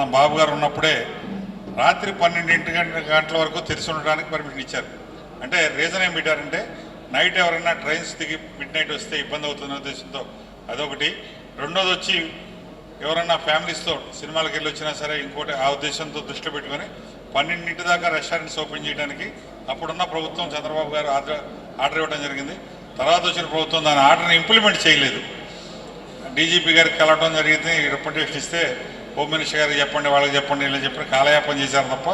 మన బాబు గారు ఉన్నప్పుడే రాత్రి పన్నెండింటి గంట గంటల వరకు తెరిచి ఉండడానికి పర్మిషన్ ఇచ్చారు. అంటే రీజన్ ఏం పెట్టారంటే నైట్ ఎవరైనా ట్రైన్స్ దిగి మిడ్ నైట్ వస్తే ఇబ్బంది అవుతున్న ఉద్దేశంతో అదొకటి. రెండోది వచ్చి ఎవరన్నా ఫ్యామిలీస్తో సినిమాలకు వెళ్ళి వచ్చినా సరే ఇంకోటి ఆ ఉద్దేశంతో దృష్టిలో పెట్టుకొని పన్నెండింటి దాకా రెస్టారెంట్స్ ఓపెన్ చేయడానికి అప్పుడున్న ప్రభుత్వం చంద్రబాబు గారు ఆర్డర్ ఆర్డర్ ఇవ్వడం జరిగింది. తర్వాత వచ్చిన ప్రభుత్వం దాని ఆర్డర్ని ఇంప్లిమెంట్ చేయలేదు. డీజీపీ గారికి కలవడం జరిగింది రిప్రజెంటేషన్ ఇస్తే హోమ్ మినిస్టర్ గారికి చెప్పండి వాళ్ళకి చెప్పండి ఇలా చెప్పి కాలయాపన చేశారు తప్ప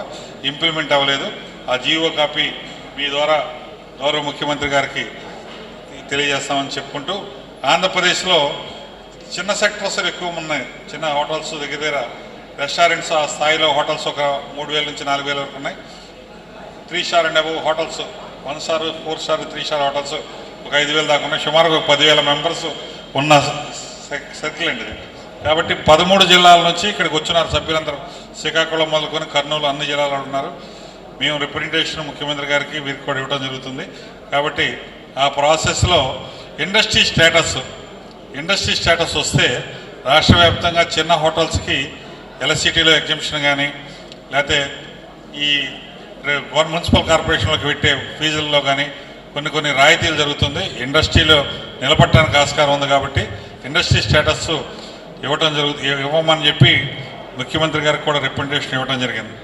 ఇంప్లిమెంట్ అవ్వలేదు. ఆ జీవో కాపీ మీ ద్వారా గౌరవ ముఖ్యమంత్రి గారికి తెలియజేస్తామని చెప్పుకుంటూ ఆంధ్రప్రదేశ్లో చిన్న సెక్టర్స్ ఎక్కువ ఉన్నాయి. చిన్న హోటల్స్ దగ్గర దగ్గర రెస్టారెంట్స్ ఆ స్థాయిలో హోటల్స్ ఒక మూడు వేల నుంచి నాలుగు వేల వరకు ఉన్నాయి. Three star and above hotels one star four star three star hotels ఒక ఐదు వేలు దాకా ఉన్నాయి. సుమారు ఒక పదివేల మెంబర్స్ ఉన్న సర్కిల్ అండి కాబట్టి పదమూడు జిల్లాల నుంచి ఇక్కడికి వచ్చినారు సభ్యులందరూ. శ్రీకాకుళం మొదలుకొని కర్నూలు అన్ని జిల్లాలో ఉన్నారు. మేము రిప్రజెంటేషన్ ముఖ్యమంత్రి గారికి వీరికి కూడా ఇవ్వడం జరుగుతుంది. కాబట్టి ఆ ప్రాసెస్లో ఇండస్ట్రీ స్టేటస్ ఇండస్ట్రీ స్టేటస్ వస్తే రాష్ట్ర వ్యాప్తంగా చిన్న హోటల్స్కి ఎలసిటీలో ఎగ్జిబిషన్ కానీ లేకపోతే ఈ గవర్న మున్సిపల్ కార్పొరేషన్లోకి పెట్టే ఫీజుల్లో కానీ కొన్ని కొన్ని రాయితీలు జరుగుతుంది. ఇండస్ట్రీలో నిలబట్టడానికి ఆస్కారం ఉంది కాబట్టి ఇండస్ట్రీ స్టేటస్ ఇవ్వటం జరుగు ఇవ్వమని చెప్పి ముఖ్యమంత్రి గారికి కూడా రిప్రజెంటేషన్ ఇవ్వడం జరిగింది.